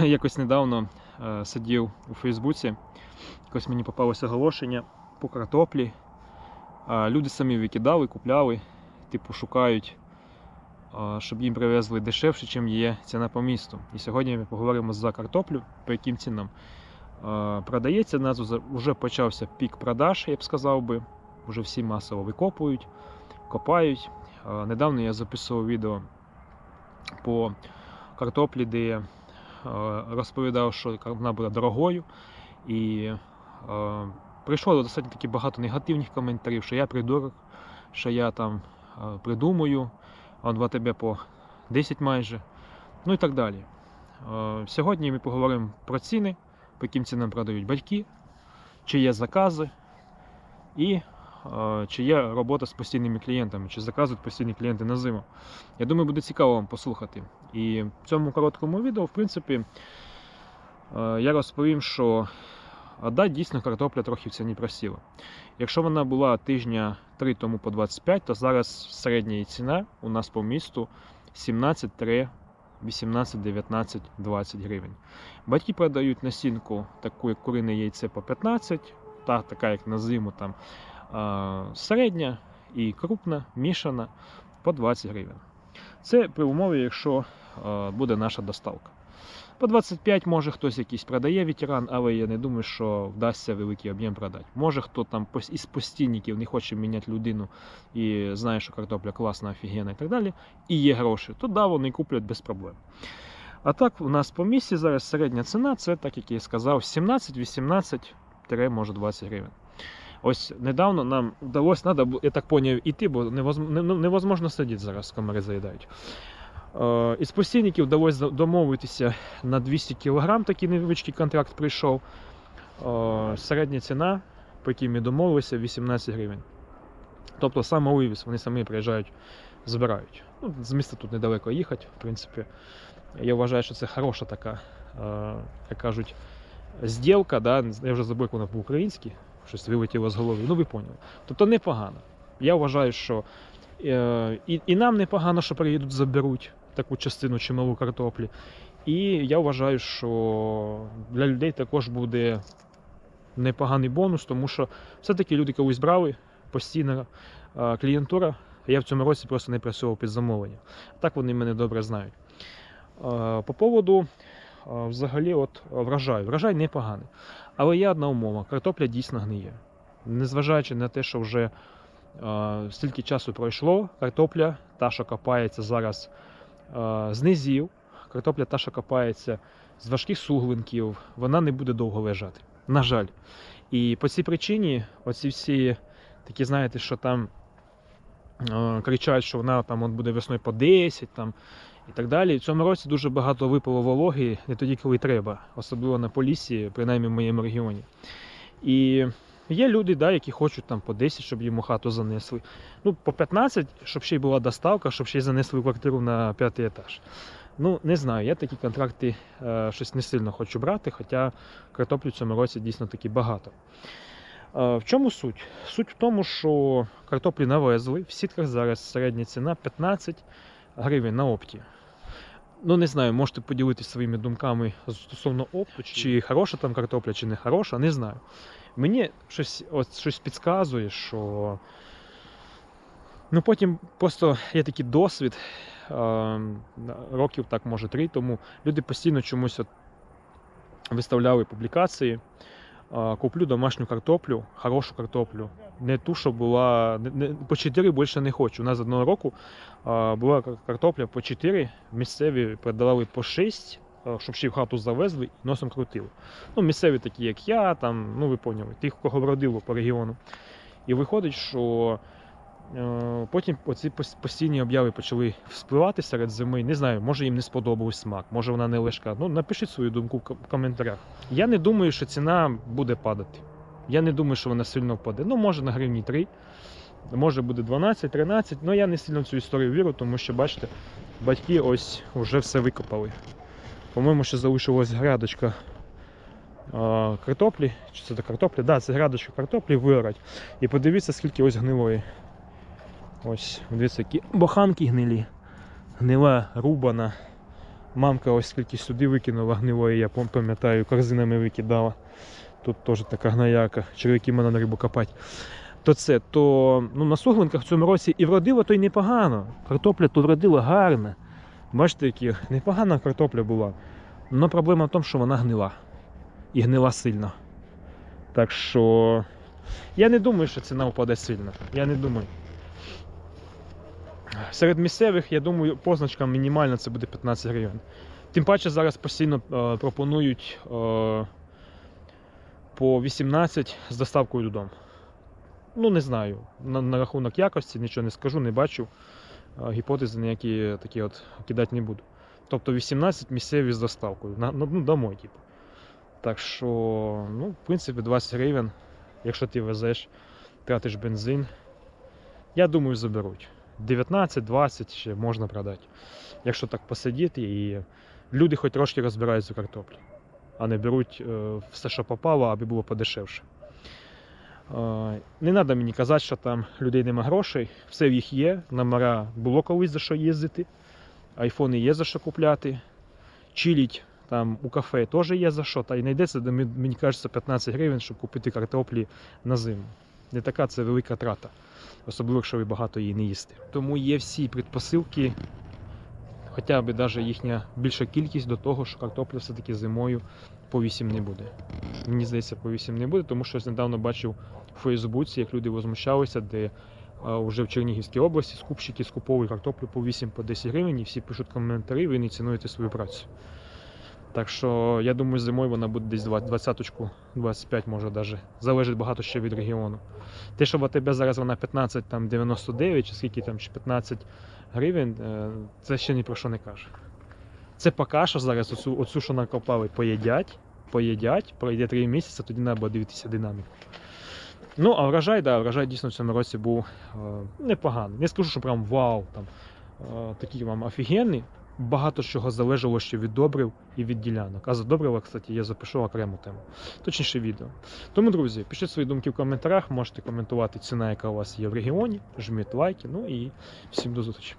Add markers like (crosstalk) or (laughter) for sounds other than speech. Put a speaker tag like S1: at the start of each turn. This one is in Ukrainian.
S1: (laughs) якось недавно е, сидів у Фейсбуці, якось мені попалося оголошення по картоплі. Люди самі викидали, купляли, типу шукають, щоб їм привезли дешевше, ніж є ціна по місту. І сьогодні ми поговоримо за картоплю, по яким цінам. Продається, у нас вже почався пік продаж, я б сказав би. Вже всі масово викопують, копають. Недавно я записував відео по картоплі, де е, розповідав, що вона буде дорогою. І е, прийшло достатньо таки багато негативних коментарів, що я придурок, що я там е, придумую, а в тебе по 10 майже, ну і так далі. Е, Сьогодні ми поговоримо про ціни, по яким цінам продають батьки, чи є закази і е, чи є робота з постійними клієнтами, чи заказують постійні клієнти на зиму. Я думаю, буде цікаво вам послухати. І в цьому короткому відео, в принципі, я розповім, що да, дійсно картопля трохи в ціні просіла. Якщо вона була тижня 3 тому по 25, то зараз середня ціна у нас по місту 17 18, 19, 20 гривень. Батьки продають насінку, таку як курине яйце по 15, та така як на зиму там а, середня і крупна, мішана по 20 гривень. Це при умові, якщо буде наша доставка. По 25 може хтось якийсь продає ветеран, але я не думаю, що вдасться великий об'єм продати. Може хто там із постійників не хоче міняти людину і знає, що картопля класна, офігенна і так далі, і є гроші, то да, вони куплять без проблем. А так, у нас по місці зараз середня ціна, це, так як я і сказав, 17-18, може 20 гривень. Ось недавно нам вдалося, надо, я так поняв, іти, бо ну, невозможно сидіти зараз, комари заїдають. Е, Із постійників вдалося домовитися на 200 кг, такий невеличкий контракт прийшов. Е, Середня ціна, по якій ми домовилися, 18 гривень. Тобто саме вивіз, вони самі приїжджають, збирають. Ну, з міста тут недалеко їхати, в принципі. Я вважаю, що це хороша така, е, як кажуть, зділка. Да? Я вже забув, вона по-українськи, щось вилетіло з голови. Ну, ви поняли. Тобто непогано. Я вважаю, що е, і, і нам непогано, що приїдуть, заберуть таку частину чималу картоплі. І я вважаю, що для людей також буде непоганий бонус, тому що все-таки люди колись брали постійна е, клієнтура. Я в цьому році просто не працював під замовлення. Так вони мене добре знають. Е, По поводу взагалі от врожаю. Врожай непоганий. Але є одна умова: картопля дійсно гниє. Незважаючи на те, що вже стільки часу пройшло, картопля, та, що копається зараз з низів, картопля та, що копається з важких суглинків, вона не буде довго лежати. На жаль. І по цій причині, оці всі такі, знаєте, що там кричать, що вона там от буде весною по 10 там, і так далі. В цьому році дуже багато випало вологи не тоді, коли треба, особливо на Поліссі, принаймні в моєму регіоні. І є люди, да, які хочуть там по 10, щоб їм у хату занесли. Ну, по 15, щоб ще й була доставка, щоб ще й занесли квартиру на п'ятий етаж. Ну, не знаю, я такі контракти е, щось не сильно хочу брати, хоча картоплі в цьому році дійсно таки багато. Е, в чому суть? Суть в тому, що картоплі навезли. В сітках зараз середня ціна 15 гривень на опті. Ну, не знаю, можете поділитися своїми думками стосовно опту, чи хороша там картопля, чи не хороша, не знаю. Мені щось, от, щось підказує, що ну, потім просто є такий досвід, років так, може, три тому люди постійно чомусь от виставляли публікації. Куплю домашню картоплю, хорошу картоплю. Не ту, що була. Не, по 4 більше не хочу. У нас одного року а, була картопля по 4, місцеві продавали по 6, а, щоб ще в хату завезли і носом крутили. Ну, місцеві такі, як я, там, ну ви поняли, тих, кого вродило по регіону. І виходить, що потім оці постійні обяви почали вспливати серед зими. Не знаю, може їм не сподобався смак, може вона не лежка. Ну, напишіть свою думку в коментарях. Я не думаю, що ціна буде падати. Я не думаю, що вона сильно впаде. Ну, може на гривні 3, може буде 12-13, але я не сильно в цю історію вірю, тому що, бачите, батьки ось вже все викопали. По-моєму, ще залишилась грядочка а, картоплі. Чи це до картоплі? Да, це грядочка картоплі вирать. І подивіться, скільки ось гнилої. Ось, дивіться, які боханки гнилі. Гнила, рубана. Мамка ось скільки сюди викинула гнилої, я пам'ятаю, корзинами викидала. Тут теж така гнояка, черв'яки мене на рибу копати. То це, то ну, на суглинках в цьому році і вродило, то й непогано. Картопля тут вродила гарна. Бачите, які непогана картопля була. Але проблема в тому, що вона гнила. І гнила сильно. Так що я не думаю, що ціна впаде сильно. Я не думаю. Серед місцевих, я думаю, позначка мінімальна це буде 15 гривень. Тим паче зараз постійно е, пропонують е, по 18 з доставкою додому. Ну, не знаю. На, на рахунок якості нічого не скажу, не бачу. Е, гіпотези ніякі такі от кидати не буду. Тобто 18 місцеві з доставкою. На, на- ну, домой, типу. Так що, ну, в принципі, 20 гривень, якщо ти везеш, тратиш бензин. Я думаю, заберуть. 19-20 ще можна продати. Якщо так посидіти і люди хоч трошки розбираються картоплі, а не беруть е, все, що попало, аби було подешевше. Е, не треба мені казати, що там людей нема грошей, все в їх є, номера було колись за що їздити, айфони є за що купляти, чиліть там у кафе теж є за що, та й знайдеться, мені кажеться, 15 гривень, щоб купити картоплі на зиму. Не така це велика трата, особливо, якщо ви багато її не їсте. Тому є всі предпосилки, хоча б навіть їхня більша кількість до того, що картопля все-таки зимою по 8 не буде. Мені здається, по 8 не буде, тому що я недавно бачив у Фейсбуці, як люди возмущалися, де вже в Чернігівській області скупщики скуповують картоплю по 8 по гривень, і всі пишуть коментарі, ви не цінуєте свою працю. Так що я думаю, зимою вона буде десь 20 25 може навіть. Залежить багато ще від регіону. Те, що в АТБ зараз вона 15 там 99 чи скільки там чи 15 гривень, е, це ще ні про що не каже. Це поки що зараз оцю, оцю що накопали, поїдять, поїдять, пройде 3 місяці, тоді треба дивитися динаміку. Ну, а врожай, да, врожай дійсно в цьому році був е, непоганий. Не скажу, що прям вау, там, е, такий вам офігенний. Багато чого залежало ще від добрив і від ділянок. А за добрива, кстати, я запишу окрему тему. Точніше відео. Тому, друзі, пишіть свої думки в коментарях, можете коментувати ціна, яка у вас є в регіоні, жміть лайки. Ну і всім до зустрічі.